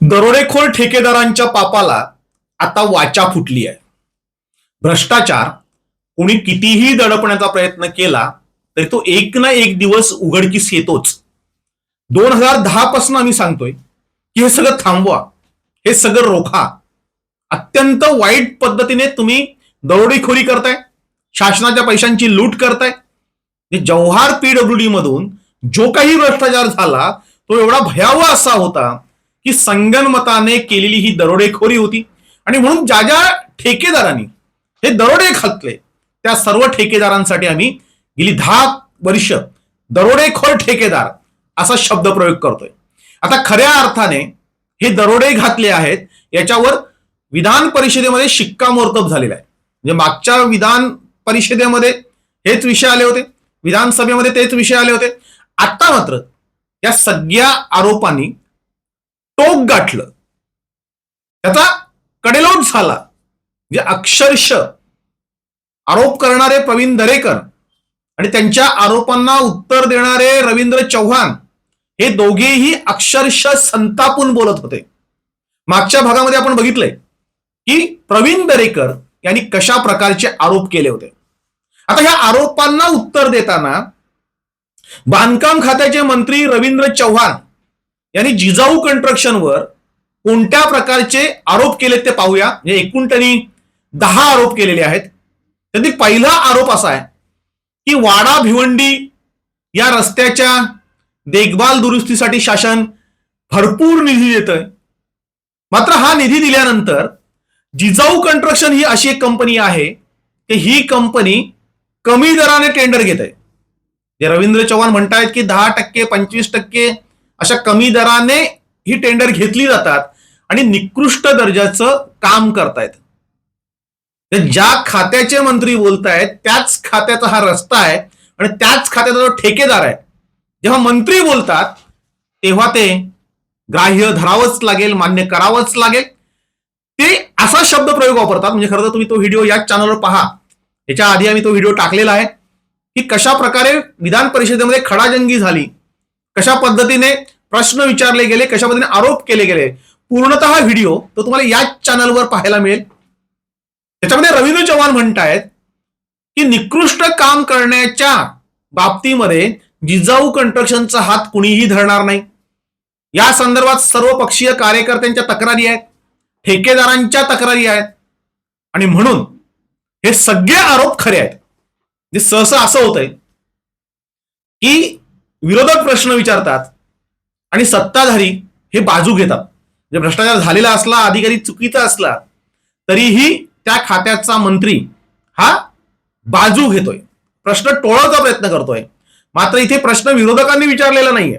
दरोडेखोर ठेकेदारांच्या पापाला आता वाचा फुटली आहे. भ्रष्टाचार कोणी कितीही दडपण्याचा प्रयत्न केला तरी तो एक ना एक दिवस उघडकीस येतोच. दोन हजार दहा पासून आम्ही सांगतोय की हे सगळं थांबवा हे सगळं रोखा. अत्यंत वाईट पद्धतीने तुम्ही दरोडेखोरी करताय शासनाच्या पैशांची लूट करताय. जे जव्हार पीडब्ल्यूडी मधून जो काही भ्रष्टाचार झाला तो एवढा भयावह असा होता की संगनमताने केलेली ही दरोडेखोरी होती. आणि म्हणून ज्या ज्या ठेकेदारांनी हे दरोडे घातले त्या सर्व ठेकेदारांसाठी आम्ही गेली दहा वर्ष दरोडेखोर ठेकेदार असा शब्द प्रयोग करतोय. आता खऱ्या अर्थाने हे दरोडे घातले आहेत याच्यावर विधान परिषदेमध्ये शिक्कामोर्तब झालेला आहे. म्हणजे मागच्या विधान परिषदेमध्ये हेच विषय आले होते विधानसभेमध्ये तेच विषय आले होते. आता मात्र या सगळ्या आरोपांनी टोक गाठलं. त्याचा कडेलोट झाला. म्हणजे अक्षरश आरोप करणारे प्रवीण दरेकर आणि त्यांच्या आरोपांना उत्तर देणारे रवींद्र चव्हाण हे दोघेही अक्षरश संतापून बोलत होते. मागच्या भागामध्ये आपण बघितलंय की प्रवीण दरेकर यांनी कशा प्रकारचे आरोप केले होते. आता ह्या आरोपांना उत्तर देताना बांधकाम खात्याचे मंत्री रवींद्र चव्हाण यांनी जिजाऊ कन्स्ट्रक्शनवर कोणत्या प्रकारचे आरोप केलेत ते पाहूया. म्हणजे एकूण त्यांनी दहा आरोप केलेले आहेत. त्यातील पहिला आरोप असा आहे की वाडा भिवंडी या रस्त्याच्या देखभाल दुरुस्तीसाठी शासन भरपूर निधी देतंय. मात्र हा निधी दिल्यानंतर जिजाऊ कन्स्ट्रक्शन ही अशी एक कंपनी आहे की ही कंपनी कमी दराने टेंडर घेत आहे जे रवींद्र चव्हाण म्हणतायत की दहा टक्के पंचवीस टक्के अशा कमी दराने ही टेंडर घेतली जातात आणि निकृष्ट दर्जाचं काम करतायत. तर ज्या खात्याचे मंत्री बोलतायत त्याच खात्याचा हा रस्ता आहे आणि त्याच खात्याचा जो ठेकेदार आहे जेव्हा मंत्री बोलतात तेव्हा ते ग्राह्य धरावंच लागेल मान्य करावंच लागेल. ते असा शब्द प्रयोग वापरतात म्हणजे खरं तर तुम्ही तो व्हिडिओ याच चॅनलवर पहा. याच्या आधी आम्ही तो व्हिडिओ टाकलेला आहे की कशा प्रकारे विधान परिषदेमध्ये खडाजंगी झाली. कशा पद्धतीने प्रश्न विचारले गेले कशा पद्धतीने आरोप केले गेले पूर्णतः व्हिडिओ तो तुम्हाला याच चॅनलवर पाहायला मिळेल. त्याच्यामध्ये रवींद्र चव्हाण म्हणतायत की निकृष्ट काम करण्याच्या बाबतीमध्ये जिजाऊ कंस्ट्रक्शनचा हात कुणीही धरणार नाही. या संदर्भात सर्व पक्षीय कार्यकर्त्यांच्या तक्रारी आहेत ठेकेदारांच्या तक्रारी आहेत आणि म्हणून हे सगळे आरोप खरे आहेत. जे सहसा असं होतंय की विरोधक प्रश्न विचारतात आणि सत्ताधारी हे बाजू घेतात. म्हणजे भ्रष्टाचार झालेला असला अधिकारी चुकीचा असला तरीही त्या खात्याचा मंत्री हा बाजू घेतोय. प्रश्न टोळाचा प्रयत्न करतोय. मात्र इथे प्रश्न विरोधकांनी विचारलेला नाहीये.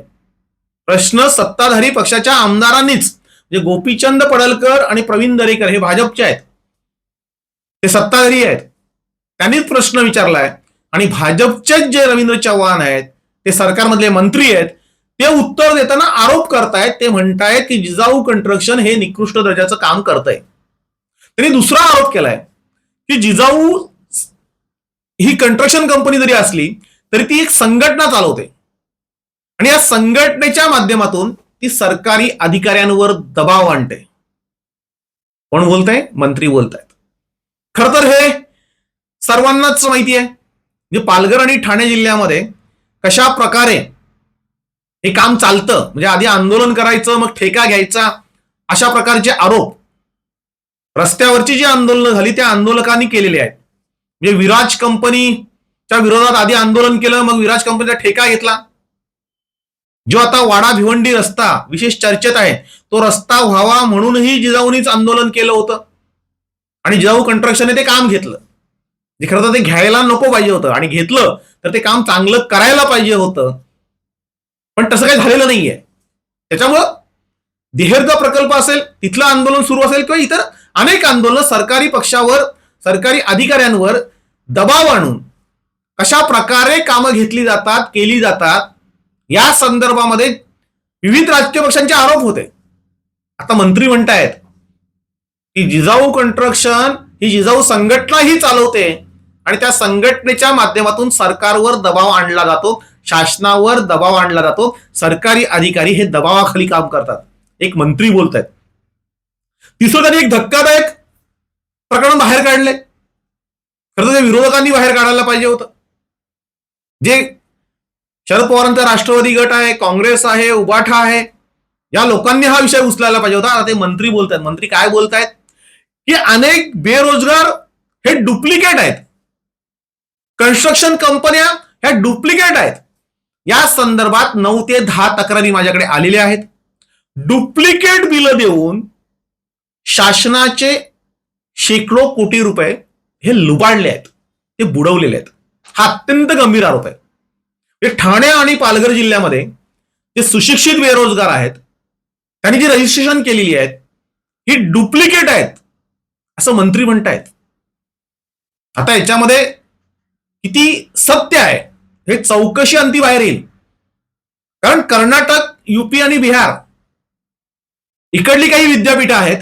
प्रश्न सत्ताधारी पक्षाच्या आमदारांनीच म्हणजे गोपीचंद पडलकर आणि प्रवीण दरेकर हे भाजपचे आहेत ते सत्ताधारी आहेत. त्यांनीच प्रश्न विचारलाय. आणि भाजपचेच जे रवींद्र चव्हाण आहेत ते सरकारमधले मंत्री आहेत ते उत्तर देताना आरोप करतायत ते म्हणतायत की जिजाऊ कंस्ट्रक्शन हे निकृष्ट दर्जाचं काम करतंय. त्यांनी दुसरा आरोप केलाय की जिजाऊ ही कंस्ट्रक्शन कंपनी जरी असली तरी ती एक संघटना चालवते. आणि या संघटनेच्या माध्यमातून ती सरकारी अधिकाऱ्यांवर दबाव आणते. कोण बोलतंय? मंत्री बोलतायत. खर तर हे सर्वांनाच माहिती आहे म्हणजे पालघर आणि ठाणे जिल्ह्यामध्ये कशा प्रकारे हे काम चालतं? म्हणजे आधी आंदोलन करायचं मग ठेका घ्यायचा अशा प्रकारचे आरोप. रस्त्यावरची जी आंदोलनं झाली त्या आंदोलकांनी केलेली आहेत. म्हणजे विराज कंपनीच्या विरोधात आधी आंदोलन केलं मग विराज कंपनीचा ठेका घेतला. जो आता वाडा भिवंडी रस्ता विशेष चर्चेत आहे तो रस्ता व्हावा म्हणूनही जिजाऊनीच आंदोलन केलं होतं. आणि जिजाऊ कंस्ट्रक्शनने ते काम घेतलं. जे खरं तर ते घ्यायला नको पाहिजे होतं. आणि घेतलं तर ते काम चांगलं करायला पाहिजे होतं. पण तसं काही झालेलं नाहीये. त्याच्यामुळं देहेरचा प्रकल्प असेल तिथलं आंदोलन सुरू असेल किंवा इतर अनेक आंदोलन सरकारी पक्षावर सरकारी अधिकाऱ्यांवर दबाव आणून कशा प्रकारे कामं घेतली जातात केली जातात या संदर्भामध्ये विविध राजकीय पक्षांचे आरोप होते. आता मंत्री म्हणतायत की जिजाऊ कंस्ट्रक्शन ही जिजाऊ संघटना ही चालवते. आणि त्या संघटनेच्या माध्यमातून सरकारवर दबाव आणला जातो शासनावर दबाव आणला जातो सरकारी अधिकारी हे दबावाखाली काम करतात. एक मंत्री बोलत आहेत तिसरं त्यांनी एक धक्कादायक प्रकरण बाहेर काढले खरं तर ते विरोधकांनी बाहेर काढायला पाहिजे होतं. जे शरद पवारांचा राष्ट्रवादी गट आहे काँग्रेस आहे उबाठा आहे या लोकांनी हा विषय उचलायला पाहिजे होता. आता ते मंत्री बोलतायत. मंत्री काय बोलतायत? की अनेक बेरोजगार हे डुप्लिकेट आहेत. कन्स्ट्रक्शन कंपन्या ह्या डुप्लिकेट आहेत. या संदर्भात नऊ ते दहा तक्रारी माझ्याकडे आलेल्या आहेत. डुप्लिकेट बिलं देऊन शासनाचे शेकडो कोटी रुपये हे लुबाडले आहेत. ते बुडवलेले आहेत. हा अत्यंत गंभीर आरोप आहे. हे ठाणे आणि पालघर जिल्ह्यामध्ये जे सुशिक्षित बेरोजगार आहेत त्यांनी जी रजिस्ट्रेशन केलेली आहेत ही डुप्लिकेट आहेत असं मंत्री म्हणतायत. आता याच्यामध्ये किती सत्य आहे हे चौकशी अंती बाहेर येईल. कारण कर्नाटक युपी आणि बिहार इकडली काही विद्यापीठं आहेत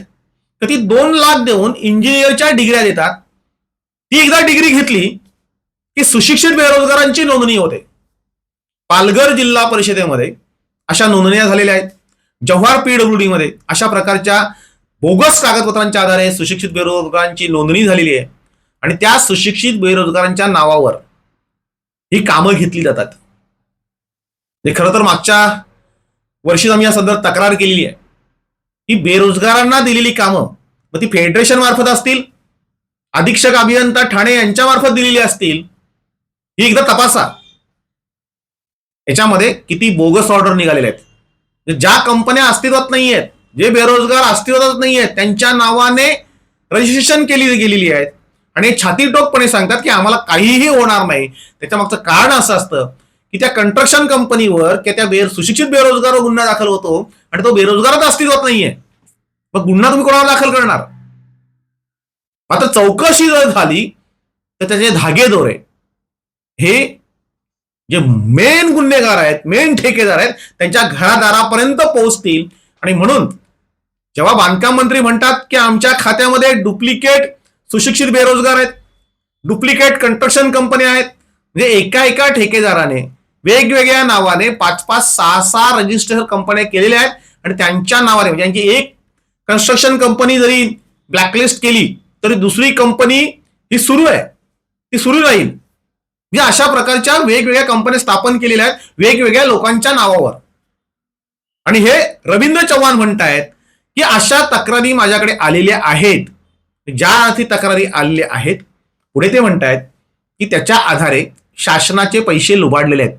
तर ती दोन लाख देऊन इंजिनियरच्या डिग्र्या देतात. ती एकदा डिग्री घेतली की सुशिक्षित बेरोजगारांची नोंदणी होते. पालघर जिल्हा परिषदेमध्ये अशा नोंदण्या झालेल्या आहेत. जव्हार पीडब्ल्यूडी मध्ये अशा प्रकारच्या बोगस कागदपत्रांच्या आधारे सुशिक्षित बेरोजगारांची नोंदणी झालेली आहे. आणि त्या सुशिक्षित बेरोजगारांच्या नावावर ही कामं घेतली जातात. हे खरं तर मागच्या वर्षीच आम्ही या संदर्भात तक्रार केलेली आहे. की बेरोजगारांना दिलेली कामं मग ती फेडरेशन मार्फत असतील अधीक्षक अभियंता ठाणे यांच्या मार्फत दिलेली असतील ही एकदा तपासा. याच्यामध्ये किती बोगस ऑर्डर निघालेले आहेत. म्हणजे ज्या कंपन्या अस्तित्वात नाही आहेत जे बेरोजगार अस्तित्वात नाही आहेत त्यांच्या नावाने रजिस्ट्रेशन केली गेलेली आहेत. आणि हे छातीटोकपणे सांगतात की आम्हाला काहीही होणार नाही. त्याच्या मागचं कारण असं असतं की त्या कन्स्ट्रक्शन कंपनीवर किंवा त्या बेर सुशिक्षित बेरोजगारवर गुन्हा दाखल होतो आणि तो बेरोजगारच अस्तित्वात नाहीये. मग गुन्हा तुम्ही कोणाला दाखल करणार? आता चौकशी जर झाली तर त्याचे धागे दोरे. हे जे मेन गुन्हेगार आहेत मेन ठेकेदार आहेत त्यांच्या घरादारापर्यंत पोहोचतील. आणि म्हणून जेव्हा बांधकाम मंत्री म्हणतात की आमच्या खात्यामध्ये डुप्लिकेट सुशिक्षित बेरोजगार आहेत डुप्लिकेट कन्स्ट्रक्शन कंपन्या आहेत. म्हणजे एका एका ठेकेदाराने वेगवेगळ्या नावाने पाच पाच सहा सहा रजिस्टर कंपन्या केलेल्या आहेत आणि त्यांच्या नावाने म्हणजे त्यांची एक कन्स्ट्रक्शन कंपनी जरी ब्लॅकलिस्ट केली तरी दुसरी कंपनी ही सुरू आहे. ती सुरू राहील. म्हणजे अशा प्रकारच्या वेगवेगळ्या कंपन्या स्थापन केलेल्या आहेत वेगवेगळ्या लोकांच्या नावावर. आणि हे रवींद्र चव्हाण म्हणतायत की अशा तक्रारी माझ्याकडे आलेल्या आहेत. ज्या अर्थी तक्रारी आलेल्या आहेत पुढे ते म्हणतायत की त्याच्या आधारे शासनाचे पैसे लुबाडलेले आहेत.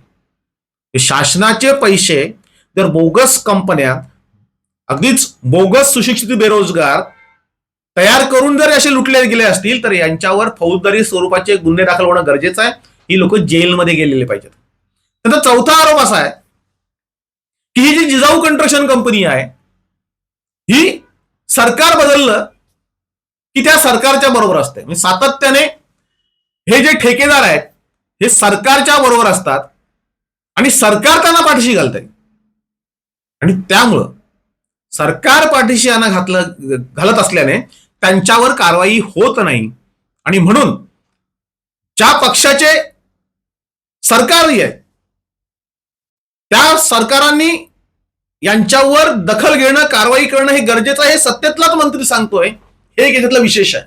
शासनाचे पैसे जर बोगस कंपन्या अगदीच बोगस सुशिक्षित बेरोजगार तयार करून जर असे लुटले गेले असतील तर यांच्यावर फौजदारी स्वरूपाचे गुन्हे दाखल होणं गरजेचं आहे. ही लोक जेलमध्ये गेलेले पाहिजेत. त्याचा चौथा आरोप असा आहे की ही जी जिजाऊ कंस्ट्रक्शन कंपनी आहे ही सरकार बदललं की त्या सरकारच्या बरोबर असते म्हणजे सातत्याने हे जे ठेकेदार आहेत हे सरकारच्या बरोबर असतात आणि सरकार त्यांना पाठीशी घालतंय. आणि त्यामुळं सरकार पाठीशी यांना घातलं घालत असल्याने त्यांच्यावर कारवाई होत नाही. आणि म्हणून ज्या पक्षाचे सरकारही आहे त्या सरकारांनी यांच्यावर दखल घेणं कारवाई करणं हे गरजेचं आहे हे सत्तेतलाच मंत्री सांगतोय. हे एक याच्यातलं विशेष आहे.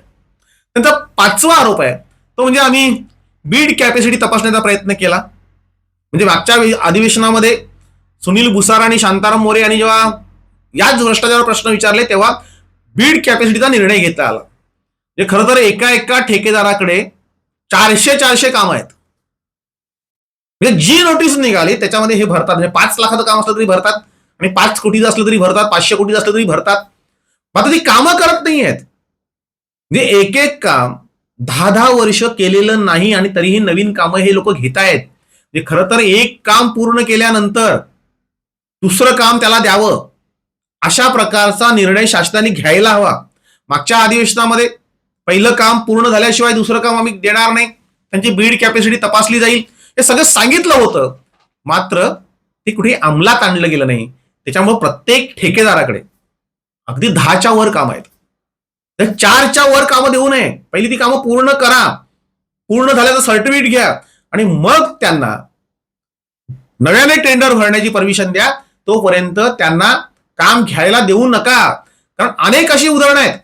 त्यांचा पाचवा आरोप आहे तो म्हणजे आम्ही बीड कॅपॅसिटी तपासण्याचा प्रयत्न केला. म्हणजे मागच्या अधिवेशनामध्ये सुनील भुसार आणि शांताराम मोरे यांनी जेव्हा याच भ्रष्टाचार प्रश्न विचारले तेव्हा बीड कॅपॅसिटीचा निर्णय घेता आला. म्हणजे खरं तर एका एका ठेकेदाराकडे चारशे चारशे कामं आहेत. म्हणजे जी नोटीस निघाली त्याच्यामध्ये हे भरतात. म्हणजे पाच लाखाचं काम असलं तरी भरतात आणि पाच कोटीचं असलं तरी भरतात पाचशे कोटीचं असलं तरी भरतात. मात्र ती कामं करत नाही आहेत म्हणजे एक एक काम दहा दहा वर्ष केलेलं नाही आणि तरीही नवीन कामं हे लोक घेत आहेत म्हणजे खरं तर एक काम पूर्ण केल्यानंतर दुसरं काम त्याला द्यावं. अशा प्रकारचा निर्णय शासनाने घ्यायला हवा. मागच्या अधिवेशनामध्ये पहिलं काम पूर्ण झाल्याशिवाय दुसरं काम आम्ही देणार नाही. त्यांची बीड कॅपॅसिटी तपासली जाईल. हे सगळं सांगितलं होतं. मात्र ते कुठे अंमलात आणलं गेलं नाही. त्याच्यामुळे प्रत्येक ठेकेदाराकडे अगदी दहाच्या वर काम आहेत. तर चारच्या वर कामं देऊ नये. पहिली ती कामं पूर्ण करा. पूर्ण झाल्याचं सर्टिफिकेट घ्या. आणि मग त्यांना नव्याने टेंडर भरण्याची परमिशन द्या. तोपर्यंत त्यांना काम घ्यायला देऊ नका. कारण अनेक अशी उदाहरणं आहेत.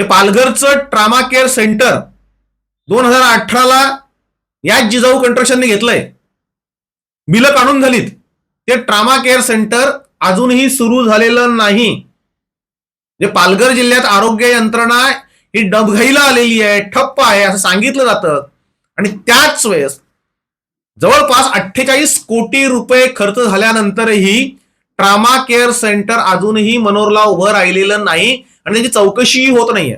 हे पालघरचं ट्रामा केअर सेंटर दोन हजार अठराला याच जिजाऊ कंट्रक्शनने घेतलंय. बिलं काढून झालीत. ते ट्रामा केअर सेंटर अजूनही सुरू झालेलं नाही. म्हणजे पालघर जिल्ह्यात आरोग्य यंत्रणा ही डबघाईला आलेली आहे ठप्प आहे असं सांगितलं जातं. आणि त्याच वेळेस जवळपास अठ्ठेचाळीस कोटी रुपये खर्च झाल्यानंतरही ट्रामा केअर सेंटर अजूनही मनोरला उभं राहिलेलं नाही आणि त्याची चौकशीही होत नाहीये.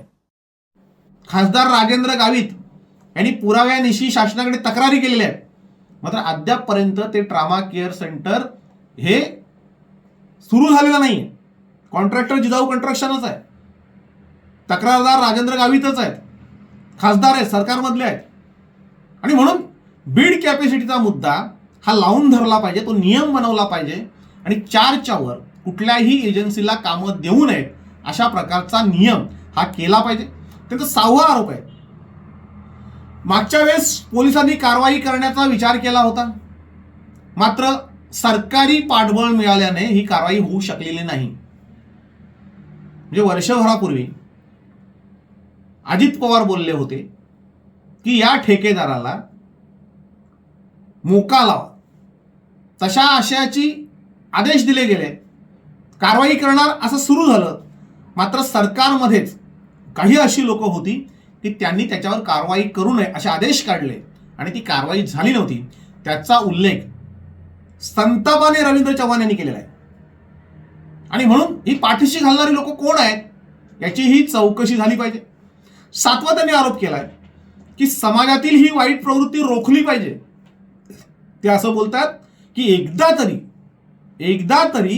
खासदार राजेंद्र गावित यांनी पुराव्यानिशी शासनाकडे तक्रारी केलेल्या आहेत. मात्र अद्यापपर्यंत ते ट्रामा केअर सेंटर हे सुरू झालेलं नाही कॉन्ट्रॅक्टर जिजाऊ कन्स्ट्रक्शनच आहे. तक्रारदार राजेंद्र गावितच आहेत. खासदार आहेत सरकारमधले आहेत. आणि म्हणून बीड कॅपॅसिटीचा मुद्दा हा लावून धरला पाहिजे तो नियम बनवला पाहिजे आणि चारच्यावर कुठल्याही एजन्सीला कामं देऊ नयेत अशा प्रकारचा नियम हा केला पाहिजे. त्यांचा सहावा आरोप आहे. मागच्या वेळेस पोलिसांनी कारवाई करण्याचा विचार केला होता. मात्र सरकारी पाठबळ मिळाल्याने ही कारवाई होऊ शकलेली नाही. म्हणजे वर्षभरापूर्वी अजित पवार बोलले होते की या ठेकेदाराला मोका लावा. तशा आशयाची आदेश दिले गेले. कारवाई करणार असं सुरू झालं. मात्र सरकारमध्येच काही अशी लोक होती की त्यांनी त्याच्यावर कारवाई करू नये असे आदेश काढले आणि ती कारवाई झाली नव्हती. त्याचा उल्लेख संतापाने रवींद्र चव्हाण यांनी केलेला आहे. आणि म्हणून ही पाठीशी घालणारी लोक कोण आहेत? याची ही चौकशी झाली पाहिजे. सातवा त्यांनी आरोप केलाय की समाजातील ही वाईट प्रवृत्ती रोखली पाहिजे. ते असं बोलतात की एकदा तरी एकदा तरी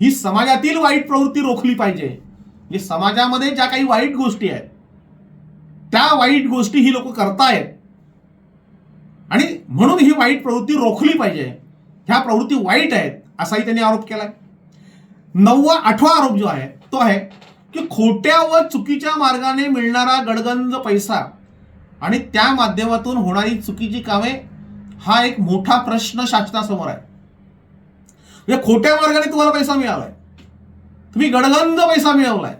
ही समाजातील वाईट प्रवृत्ती रोखली पाहिजे. म्हणजे समाजामध्ये ज्या काही वाईट गोष्टी आहेत त्या वाईट गोष्टी ही लोक करतायत. आणि म्हणून ही वाईट प्रवृत्ती रोखली पाहिजे. ह्या प्रवृत्ती वाईट आहेत असाही त्यांनी आरोप केलाय. नववा आठवा आरोप जो आहे तो आहे की खोट्या व चुकीच्या मार्गाने मिळणारा गडगंज पैसा आणि त्या माध्यमातून होणारी चुकीची कामे हा एक मोठा प्रश्न शासनासमोर आहे. म्हणजे खोट्या मार्गाने तुम्हाला पैसा मिळालाय. तुम्ही गडगंज पैसा मिळवलाय.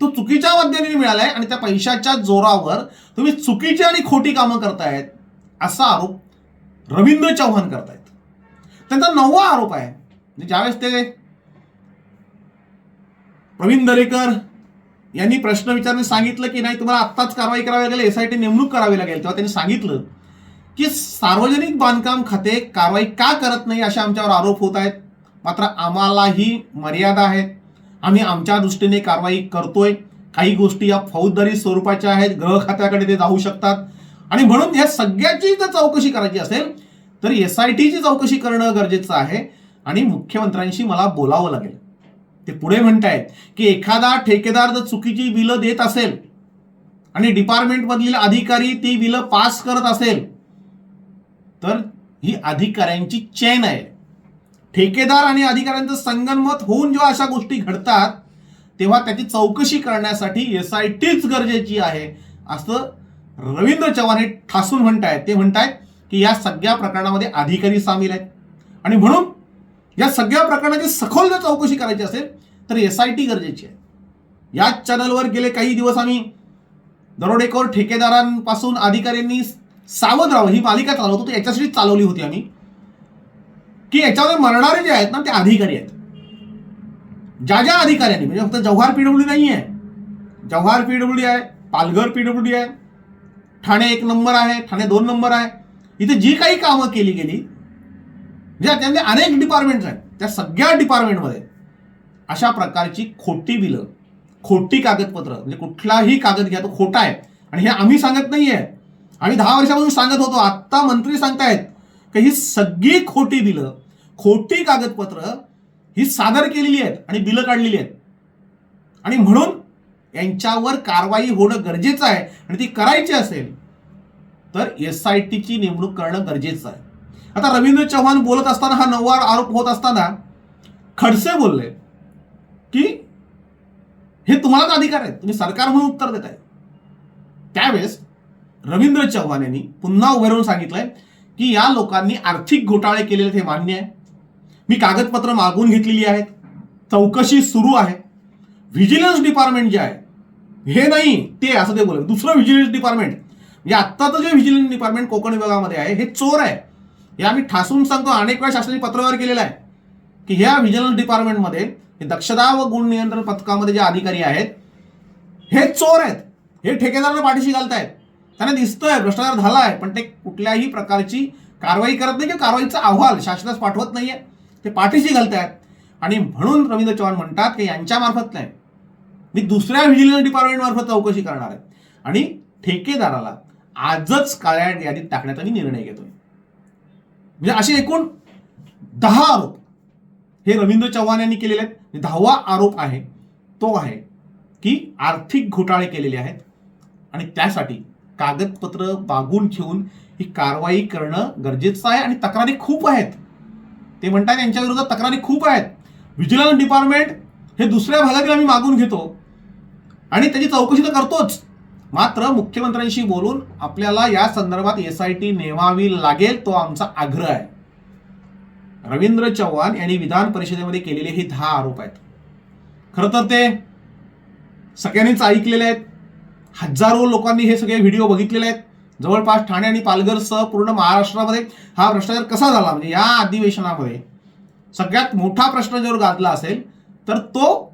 तो चुकीच्या माध्यमाने मिळालाय आणि त्या पैशाच्या जोरावर तुम्ही चुकीची आणि खोटी कामं करतायत असा आरोप रवींद्र चव्हाण करतायत. त्यांचा नववा आरोप आहे. म्हणजे ज्यावेळेस ते प्रवीण दरेकर यांनी प्रश्न विचारणे सांगितलं की नाही तुम्हाला आत्ताच कारवाई करावी लागेल एस आय टी नेमणूक करावी लागेल. तेव्हा त्यांनी सांगितलं की सार्वजनिक बांधकाम खाते कारवाई का करत नाही असे आमच्यावर आरोप होत आहेत. मात्र आम्हालाही मर्यादा आहेत. आम्ही आमच्या दृष्टीने कारवाई करतोय. काही गोष्टी या फौजदारी स्वरूपाच्या आहेत ग्रह खात्याकडे ते जाऊ शकतात. आणि म्हणून या सगळ्याची जर चौकशी करायची असेल तर एस आय टीची चौकशी करणं गरजेचं आहे. आणि मुख्यमंत्र्यांशी मला बोलावं लागेल. ते पुढे म्हणतायत की एखादा ठेकेदार जर चुकीची बिलं देत असेल आणि डिपार्टमेंटमधील अधिकारी ती बिलं पास करत असेल तर ही अधिकाऱ्यांची चेन आहे. ठेकेदार आणि अधिकाऱ्यांचं संगनमत होऊन जेव्हा अशा गोष्टी घडतात तेव्हा त्याची चौकशी करण्यासाठी एस आय टीच गरजेची आहे असं रवींद्र चव्हाण हे ठासून म्हणतायत. ते म्हणतायत की या सगळ्या प्रकरणामध्ये अधिकारी सामील आहेत. आणि म्हणून या सगळ्या प्रकरणाची सखोल जर चौकशी करायची असेल तर एस आय टी गरजेची आहे. याच चॅनलवर गेले काही दिवस आम्ही दरोडेखोर ठेकेदारांपासून अधिकाऱ्यांनी सावध राहावं. ही मालिका चालवतो तर याच्यासाठी चालवली होती आम्ही. की याच्यावर मरणारे जे आहेत ना ते अधिकारी आहेत. ज्या ज्या अधिकाऱ्यांनी म्हणजे फक्त जव्हार पीडब्ल्यू नाही आहे जव्हार पीडब्ल्यू आहे पालघर पीडब्ल्यू आहे ठाणे एक नंबर आहे ठाणे दोन नंबर आहे. इथे जी काही कामं केली गेली ज्या त्यांचे अनेक डिपार्टमेंट्स आहेत. त्या सगळ्या डिपार्टमेंटमध्ये अशा प्रकारची खोटी बिलं खोटी कागदपत्र म्हणजे कुठलाही कागद घ्या तो खोटा आहे. आणि हे आम्ही सांगत नाही आहे आम्ही दहा वर्षापासून सांगत होतो. आत्ता मंत्री सांगतायत की ही सगळी खोटी बिलं खोटी कागदपत्र ही सादर केलेली आहेत आणि बिलं काढलेली आहेत. आणि म्हणून यांच्यावर कारवाई होणं गरजेचं आहे. आणि ती करायची असेल तर एस आय टीची नेमणूक करणं गरजेचं आहे. आता रवींद्र चव्हाण बोलत असताना हा नववा आरोप होत असताना खडसे बोलले की हे तुम्हालाच अधिकार आहे तुम्ही सरकार म्हणून उत्तर देताय. त्यावेळेस रवींद्र चव्हाण यांनी पुन्हा उभे राहून सांगितलंय की या लोकांनी आर्थिक घोटाळे केलेले हे मान्य आहे. मी कागदपत्र मागून घेतलेली आहेत. चौकशी सुरू आहे. व्हिजिलन्स डिपार्टमेंट जे आहे हे नाही ते असं ते बोलत दुसरं व्हिजिलन्स डिपार्टमेंट म्हणजे आत्ताचं जे व्हिजिलन्स डिपार्टमेंट कोकण विभागामध्ये आहे हे चोर आहे. हे आम्ही ठासून सांगतो अनेक वेळा शासनाने पत्रव्यवहार केलेला आहे. की ह्या व्हिजिलन्स डिपार्टमेंटमध्ये हे दक्षता व गुण नियंत्रण पथकामध्ये जे अधिकारी आहेत हे चोर आहेत. हे ठेकेदारांना पाठीशी घालतायत. त्यांना दिसतोय भ्रष्टाचार झाला आहे पण ते कुठल्याही प्रकारची कारवाई करत नाही किंवा कारवाईचा अहवाल शासनास पाठवत नाहीये. ते पाठीशी घालतायत. आणि म्हणून रवींद्र चव्हाण म्हणतात की यांच्या मार्फत नाही मी दुसऱ्या व्हिजिलन्स डिपार्टमेंटमार्फत चौकशी करणार आहे. आणि ठेकेदाराला आजच काळ्या यादीत टाकण्याचा मी निर्णय घेतोय. म्हणजे असे एकूण दहा आरोप. हे रवींद्र चव्हाण यांनी केलेले आहेत. म्हणजे दहावा आरोप आहे तो आहे की आर्थिक घोटाळे केलेले आहेत. आणि त्यासाठी कागदपत्र मागून घेऊन ही कारवाई करणं गरजेचं आहे आणि तक्रारी खूप आहेत. ते म्हणतात यांच्या विरोधात तक्रारी खूप आहेत. व्हिजिलन्स डिपार्टमेंट हे दुसऱ्या भागातील आम्ही मागून घेतो. आणि त्याची चौकशी तर करतोच. मात्र मुख्यमंत्र्यांशी बोलून आपल्याला या संदर्भात एस आय टी नेमावी लागेल तो आमचा आग्रह आहे. रवींद्र चव्हाण यांनी विधान परिषदेमध्ये केलेले हे दहा आरोप आहेत. खरं तर ते सगळ्यांनीच ऐकलेले आहेत. हजारो लोकांनी हे सगळे व्हिडिओ बघितलेले आहेत. जवळपास ठाणे आणि पालघरसह पूर्ण महाराष्ट्रामध्ये हा भ्रष्टाचार कसा झाला? म्हणजे या अधिवेशनामध्ये सगळ्यात मोठा प्रश्न जर गाजला असेल तर तो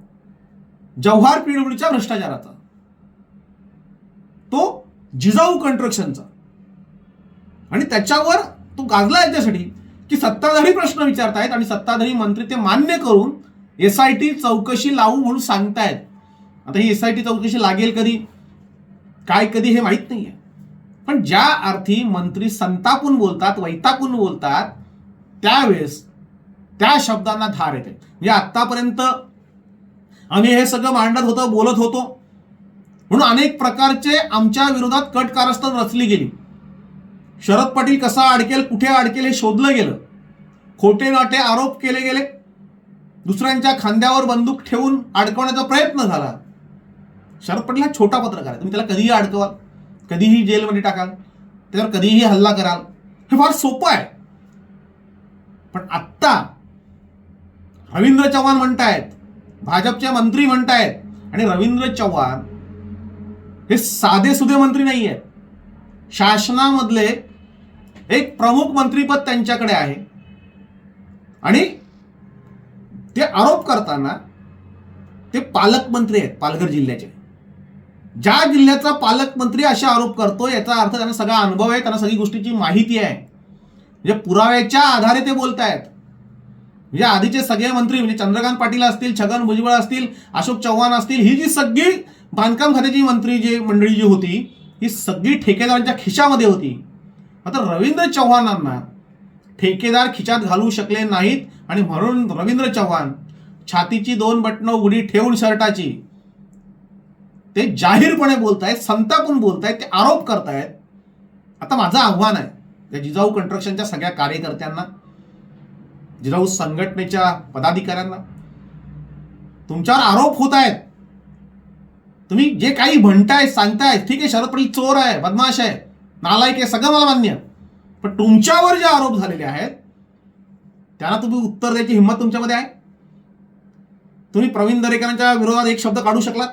जव्हार पीडब्ल्यूच्या भ्रष्टाचाराचा. तो जिजाऊ कन्स्ट्रक्शनचा आणि त्याच्यावर तो गाजला याच्यासाठी की सत्ताधारी प्रश्न विचारतायत आणि सत्ताधारी मंत्री ते मान्य करून एस आय टी चौकशी लावू म्हणून सांगतायत. आता ही एस आय टी चौकशी लागेल कधी? काय कधी हे माहीत नाहीये. पण ज्या अर्थी मंत्री संतापून बोलतात वैतापून बोलतात त्यावेळेस त्या शब्दांना धार येते. म्हणजे आत्तापर्यंत आम्ही हे सगळं मांडत होतो बोलत होतो. म्हणून अनेक प्रकारचे आमच्या विरोधात कट कारस्थान रचली गेली. शरद पाटील कसा अडकेल कुठे अडकेल हे शोधलं गेलं. खोटे नाटे आरोप केले गेले. दुसऱ्यांच्या खांद्यावर बंदूक ठेवून अडकवण्याचा प्रयत्न झाला. शरद पाटील हा छोटा पत्रकार आहे. तुम्ही त्याला कधीही अडकवाल कधीही जेलमध्ये टाकाल त्याच्यावर कधीही हल्ला कराल हे फार सोपं आहे. पण आत्ता रवींद्र चव्हाण म्हणतायत भाजपचे मंत्री म्हणतायत आणि रवींद्र चव्हाण हे साधे सुधे मंत्री नाही आहेत शासनामधले एक प्रमुख मंत्रीपद त्यांच्याकडे आहे. आणि ते आरोप करताना ते पालकमंत्री आहेत पालघर जिल्ह्याचे. ज्या जिल्ह्याचा पालकमंत्री असे आरोप करतो याचा अर्थ त्यांना सगळा अनुभव आहे त्यांना सगळी गोष्टीची माहिती आहे. म्हणजे पुराव्याच्या आधारे ते बोलत आहेत म्हणजे आधीचे सगळे मंत्री म्हणजे चंद्रकांत पाटील असतील छगन भुजबळ असतील अशोक चव्हाण असतील ही जी सगळी बांधकाम खात्याची मंत्री जी मंडळी जी होती ही सगळी ठेकेदारांच्या खिशामध्ये होती. आता रवींद्र चव्हाणांना ठेकेदार खिशात घालू शकले नाहीत आणि म्हणून रवींद्र चव्हाण छातीची दोन बटणं उडी ठेवून शर्टाची ते जाहीरपणे बोलतायत संतापून बोलतायत ते आरोप करतायत. आता माझं आव्हान आहे त्या जिजाऊ कन्स्ट्रक्शनच्या सगळ्या कार्यकर्त्यांना जिजाऊ संघटनेच्या पदाधिकाऱ्यांना तुमच्यावर आरोप होत आहेत तुम्ही जे काही म्हणताय सांगताय ठीक आहे शरद पटेल चोर आहे बदमाश आहे नालायक आहे सगळं मला मान्य पण तुमच्यावर जे आरोप झालेले आहेत त्यांना तुम्ही उत्तर द्यायची हिंमत तुमच्यामध्ये आहे? तुम्ही प्रवीण दरेकरांच्या विरोधात एक शब्द काढू शकलात?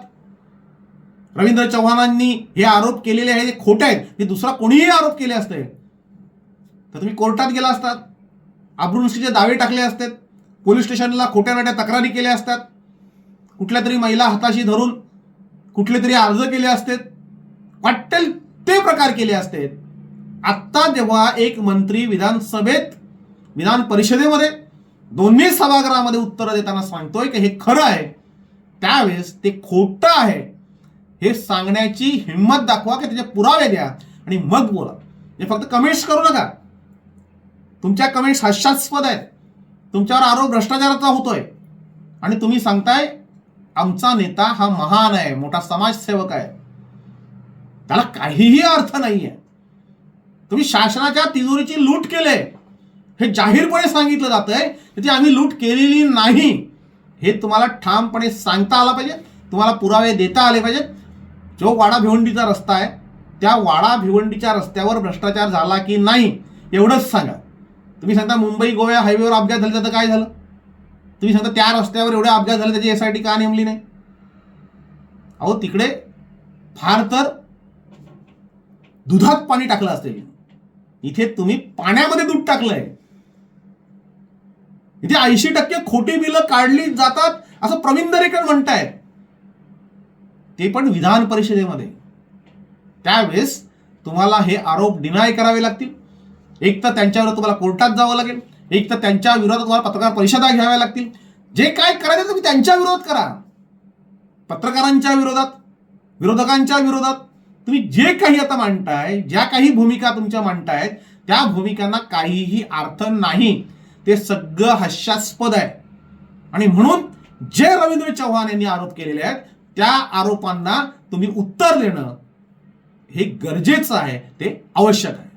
रवींद्र चव्हाणांनी हे आरोप केलेले आहेत हे खोटे आहेत हे दुसरा कोणीही आरोप केले असते. तर तुम्ही कोर्टात गेला असतात अब्रुनुष्टीचे दावे टाकले असतात पोलीस स्टेशनला खोट्या नाट्या तक्रारी केल्या असतात. कुठल्या तरी महिला हाताशी धरून कुठले तरी अर्ज केले असते वाटेल ते प्रकार केले असते. आत्ता जेव्हा एक मंत्री विधानसभेत विधान परिषदेमध्ये दोन्ही सभागृहामध्ये उत्तरं देताना सांगतोय की हे खरं आहे त्यावेळेस ते खोटं आहे. हे सांगण्याची हिंमत दाखवा की त्याचे पुरावे द्या आणि मग बोला. हे फक्त कमेंट्स करू नका. तुमच्या कमेंट्स हास्यास्पद आहेत. तुमच्यावर आरोप भ्रष्टाचाराचा होतोय. आणि तुम्ही सांगताय आमचा नेता हा महान आहे मोठा समाजसेवक आहे. त्याला काहीही अर्थ नाहीये. तुम्ही शासनाच्या तिजोरीची लूट केले. हे जाहीरपणे सांगितलं जात आहे की आम्ही लूट केलेली नाही. हे तुम्हाला ठामपणे सांगता आला पाहिजे. तुम्हाला पुरावे देता आले पाहिजेत. जो वाडा भिवंडीचा रस्ता आहे त्या वाडा भिवंडीच्या रस्त्यावर भ्रष्टाचार झाला की नाही एवढंच सांगा. तुम्ही सांगता मुंबई गोव्या हायवेवर अपघात झाले तर काय झालं? तुम्ही सांगता त्या रस्त्यावर एवढे अपघात झाले त्याची एसआयटी का नेमली नाही? अहो तिकडे फार तर दुधात पाणी टाकलं असेल. इथे तुम्ही पाण्यामध्ये दूध टाकलंय. इथे ऐंशी टक्के खोटी बिलं काढली जातात असं प्रवीण दरेकर म्हणतायत. ते पण विधान परिषदेमध्ये. त्यावेळेस तुम्हाला हे आरोप डिनाय करावे लागतील. एक तर त्यांच्यावर तुम्हाला कोर्टात जावं लागेल. एक तर त्यांच्या विरोधात तुम्हाला पत्रकार परिषदा घ्याव्या लागतील. जे काय करायचं तुम्ही त्यांच्या विरोधात करा. पत्रकारांच्या विरोधात विरोधकांच्या विरोधात. तुम्ही जे काही आता मांडताय ज्या काही भूमिका तुमच्या मांडतायत त्या भूमिकांना काहीही अर्थ नाही. ते सगळं हास्यास्पद आहे. आणि म्हणून जे रवींद्र चव्हाण यांनी आरोप केलेले आहेत त्या आरोपांना तुम्ही उत्तर देणं हे गरजेचं आहे ते आवश्यक आहे.